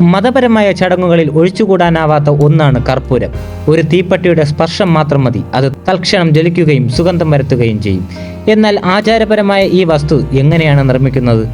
മതപരമായ ചടങ്ങുകളിൽ ഒഴിച്ചുകൂടാനാവാത്ത ഒന്നാണ് കർപ്പൂരം. ഒരു തീപ്പട്ടിയുടെ സ്പർശം മാത്രം മതി. അത് തൽക്ഷണം ജ്വലിക്കുകയും സുഗന്ധം വരുത്തുകയും ചെയ്യും. എന്നാൽ ആചാരപരമായ ഈ വസ്തു എങ്ങനെയാണ് നിർമ്മിക്കുന്നത്?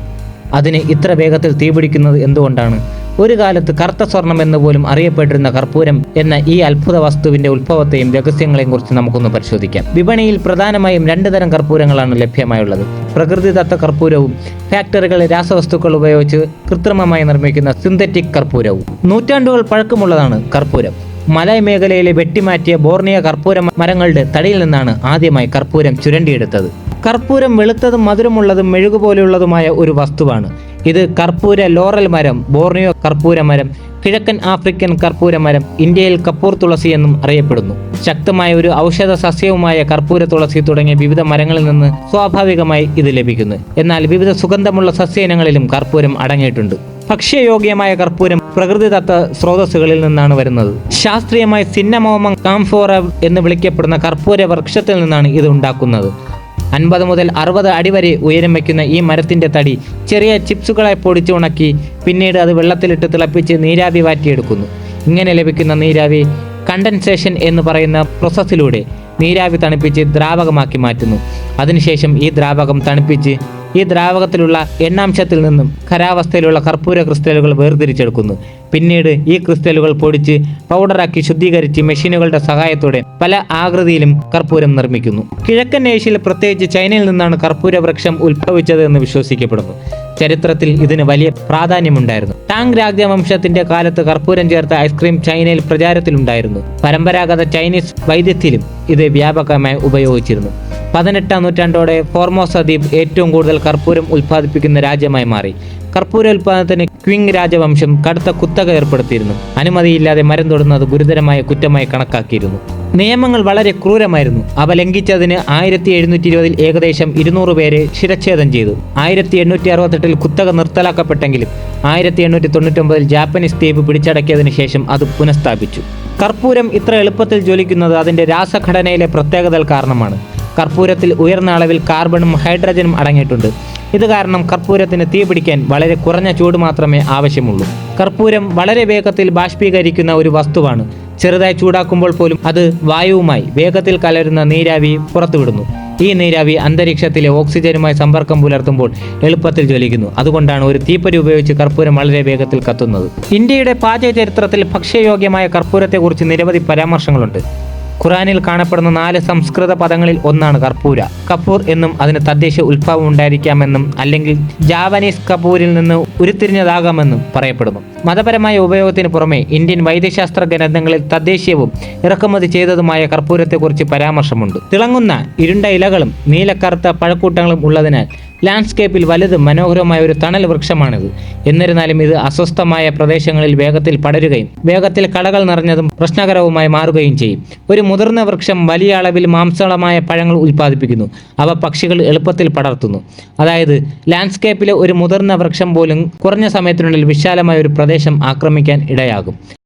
അതിന് ഇത്ര വേഗത്തിൽ തീപിടിക്കുന്നത് എന്തുകൊണ്ടാണ്? ഒരു കാലത്ത് കറുത്ത സ്വർണം എന്ന് പോലും അറിയപ്പെട്ടിരുന്ന കർപ്പൂരം എന്ന ഈ അത്ഭുത വസ്തുവിന്റെ ഉത്ഭവത്തെയും രഹസ്യങ്ങളെയും കുറിച്ച് നമുക്കൊന്ന് പരിശോധിക്കാം. വിപണിയിൽ പ്രധാനമായും രണ്ട് തരം കർപ്പൂരങ്ങളാണ് ലഭ്യമായുള്ളത്. പ്രകൃതിദത്ത കർപ്പൂരവും ഫാക്ടറികളിൽ രാസവസ്തുക്കൾ ഉപയോഗിച്ച് കൃത്രിമമായി നിർമ്മിക്കുന്ന സിന്തറ്റിക് കർപ്പൂരവും. നൂറ്റാണ്ടുകൾ പഴക്കമുള്ളതാണ് കർപ്പൂരം. മലയ മേഖലയിലെ വെട്ടിമാറ്റിയ ബോർണിയ കർപ്പൂര മരങ്ങളുടെ തടിയിൽ നിന്നാണ് ആദ്യമായി കർപ്പൂരം ചുരണ്ടിയെടുത്തത്. കർപ്പൂരം വെളുത്തതും മധുരമുള്ളതും മെഴുകുപോലെയുള്ളതുമായ ഒരു വസ്തുവാണ്. ഇത് കർപ്പൂര ലോറൽ മരം ബോർണിയോ കർപ്പൂര മരം കിഴക്കൻ ആഫ്രിക്കൻ കർപ്പൂര മരം ഇന്ത്യയിൽ കപ്പൂർ തുളസി എന്നും അറിയപ്പെടുന്നു. ശക്തമായ ഒരു ഔഷധ സസ്യവുമായ കർപ്പൂര തുളസി തുടങ്ങിയ വിവിധ മരങ്ങളിൽ നിന്ന് സ്വാഭാവികമായി ഇത് ലഭിക്കുന്നു. എന്നാൽ വിവിധ സുഗന്ധമുള്ള സസ്യ ഇനങ്ങളിലും കർപ്പൂരം അടങ്ങിയിട്ടുണ്ട്. ഭക്ഷ്യയോഗ്യമായ കർപ്പൂരം പ്രകൃതിദത്ത സ്രോതസ്സുകളിൽ നിന്നാണ് വരുന്നത്. ശാസ്ത്രീയമായി സിന്നമോമം കാംഫോറ എന്ന് വിളിക്കപ്പെടുന്ന കർപ്പൂര വൃക്ഷത്തിൽ നിന്നാണ് ഇത് ഉണ്ടാക്കുന്നത്. അൻപത് മുതൽ അറുപത് അടി വരെ ഉയരം വയ്ക്കുന്ന ഈ മരത്തിന്റെ തടി ചെറിയ ചിപ്സുകളെ പൊടിച്ച് ഉണക്കി പിന്നീട് അത് വെള്ളത്തിലിട്ട് തിളപ്പിച്ച് നീരാവി വാറ്റിയെടുക്കുന്നു. ഇങ്ങനെ ലഭിക്കുന്ന നീരാവി കണ്ടൻസേഷൻ എന്ന് പറയുന്ന പ്രോസസ്സിലൂടെ നീരാവി തണുപ്പിച്ച് ദ്രാവകമാക്കി മാറ്റുന്നു. അതിനുശേഷം ഈ ദ്രാവകം തണുപ്പിച്ച് ഈ ദ്രാവകത്തിലുള്ള എണ്ണാംശത്തിൽ നിന്നും ഖരാവസ്ഥയിലുള്ള കർപ്പൂര ക്രിസ്റ്റലുകൾ വേർതിരിച്ചെടുക്കുന്നു. പിന്നീട് ഈ ക്രിസ്റ്റലുകൾ പൊടിച്ച് പൗഡറാക്കി ശുദ്ധീകരിച്ച് മെഷീനുകളുടെ സഹായത്തോടെ പല ആകൃതിയിലും കർപ്പൂരം നിർമ്മിക്കുന്നു. കിഴക്കൻ ഏഷ്യയിൽ പ്രത്യേകിച്ച് ചൈനയിൽ നിന്നാണ് കർപ്പൂര വൃക്ഷം ഉത്ഭവിച്ചത് എന്ന് വിശ്വസിക്കപ്പെടുന്നു. ചരിത്രത്തിൽ ഇതിന് വലിയ പ്രാധാന്യമുണ്ടായിരുന്നു. ടാങ് രാജവംശത്തിന്റെ കാലത്ത് കർപ്പൂരം ചേർത്ത ഐസ്ക്രീം ചൈനയിൽ പ്രചാരത്തിലുണ്ടായിരുന്നു. പരമ്പരാഗത ചൈനീസ് വൈദ്യത്തിലും ഇത് വ്യാപകമായി ഉപയോഗിച്ചിരുന്നു. പതിനെട്ടാം നൂറ്റാണ്ടോടെ ഫോർമോസ ദ്വീപ് ഏറ്റവും കൂടുതൽ കർപ്പൂരം ഉൽപ്പാദിപ്പിക്കുന്ന രാജ്യമായി മാറി. കർപ്പൂര ഉൽപ്പാദനത്തിന് ക്വിങ് രാജവംശം കടുത്ത കുത്തക ഏർപ്പെടുത്തിയിരുന്നു. അനുമതിയില്ലാതെ മരം തൊടുന്നത് ഗുരുതരമായ കുറ്റമായി കണക്കാക്കിയിരുന്നു. നിയമങ്ങൾ വളരെ ക്രൂരമായിരുന്നു. അവ ലംഘിച്ചതിന് ആയിരത്തി എഴുന്നൂറ്റി ഇരുപതിൽ ഏകദേശം ഇരുന്നൂറ് പേരെ ശിരച്ഛേദം ചെയ്തു. ആയിരത്തി എണ്ണൂറ്റി അറുപത്തെട്ടിൽ കുത്തക നിർത്തലാക്കപ്പെട്ടെങ്കിലും ആയിരത്തി എണ്ണൂറ്റി തൊണ്ണൂറ്റൊമ്പതിൽ ജാപ്പനീസ് ദ്വീപ് പിടിച്ചടക്കിയതിനു ശേഷം അത് പുനഃസ്ഥാപിച്ചു. കർപ്പൂരം ഇത്ര എളുപ്പത്തിൽ ജ്വലിക്കുന്നത് അതിന്റെ രാസഘടനയിലെ പ്രത്യേകതകൾ കാരണമാണ്. കർപ്പൂരത്തിൽ ഉയർന്ന അളവിൽ കാർബണും ഹൈഡ്രജനും അടങ്ങിയിട്ടുണ്ട്. ഇത് കാരണം കർപ്പൂരത്തിന് തീ പിടിക്കാൻ വളരെ കുറഞ്ഞ ചൂട് മാത്രമേ ആവശ്യമുള്ളൂ. കർപ്പൂരം വളരെ വേഗത്തിൽ ബാഷ്പീകരിക്കുന്ന ഒരു വസ്തുവാണ്. ചെറുതായി ചൂടാക്കുമ്പോൾ പോലും അത് വായുവുമായി വേഗത്തിൽ കലരുന്ന നീരാവി പുറത്തുവിടുന്നു. ഈ നീരാവി അന്തരീക്ഷത്തിലെ ഓക്സിജനുമായി സമ്പർക്കം പുലർത്തുമ്പോൾ എളുപ്പത്തിൽ ജ്വലിക്കുന്നു. അതുകൊണ്ടാണ് ഒരു തീപ്പരി ഉപയോഗിച്ച് കർപ്പൂരം വളരെ വേഗത്തിൽ കത്തുന്നത്. ഇന്ത്യയുടെ പാചക ചരിത്രത്തിൽ ഭക്ഷ്യയോഗ്യമായ കർപ്പൂരത്തെക്കുറിച്ച് നിരവധി പരാമർശങ്ങളുണ്ട്. ഖുറാനിൽ കാണപ്പെടുന്ന നാല് സംസ്കൃത പദങ്ങളിൽ ഒന്നാണ് കർപ്പൂര. കപൂർ എന്നും അതിന് തദ്ദേശ ഉത്ഭവം ഉണ്ടായിരിക്കാമെന്നും അല്ലെങ്കിൽ ജാവനീസ് കപൂരിൽ നിന്ന് ഉരുത്തിരിഞ്ഞതാകാമെന്നും പറയപ്പെടുന്നു. മതപരമായ ഉപയോഗത്തിന് പുറമെ ഇന്ത്യൻ വൈദ്യശാസ്ത്ര ഗ്രന്ഥങ്ങളിൽ തദ്ദേശീയവും ഇറക്കുമതി ചെയ്തതുമായ കർപ്പൂരത്തെക്കുറിച്ച് പരാമർശമുണ്ട്. തിളങ്ങുന്ന ഇരുണ്ട ഇലകളും നീലക്കറുത്ത പഴക്കൂട്ടങ്ങളും ഉള്ളതിനാൽ ലാൻഡ്സ്കേപ്പിൽ വലുത് മനോഹരമായ ഒരു തണൽ വൃക്ഷമാണിത്. എന്നിരുന്നാലും ഇത് അസ്വസ്ഥമായ പ്രദേശങ്ങളിൽ വേഗത്തിൽ പടരുകയും വേഗത്തിൽ കളകൾ നിറഞ്ഞതും പ്രശ്നകരവുമായി മാറുകയും ചെയ്യും. ഒരു മുതിർന്ന വൃക്ഷം വലിയ അളവിൽ മാംസളമായ പഴങ്ങൾ ഉൽപ്പാദിപ്പിക്കുന്നു. അവ പക്ഷികൾ എളുപ്പത്തിൽ പടർത്തുന്നു. അതായത് ലാൻഡ്സ്കേപ്പിലെ ഒരു മുതിർന്ന വൃക്ഷം പോലും കുറഞ്ഞ സമയത്തിനുള്ളിൽ വിശാലമായ ഒരു പ്രദേശം ആക്രമിക്കാൻ ഇടയാകും.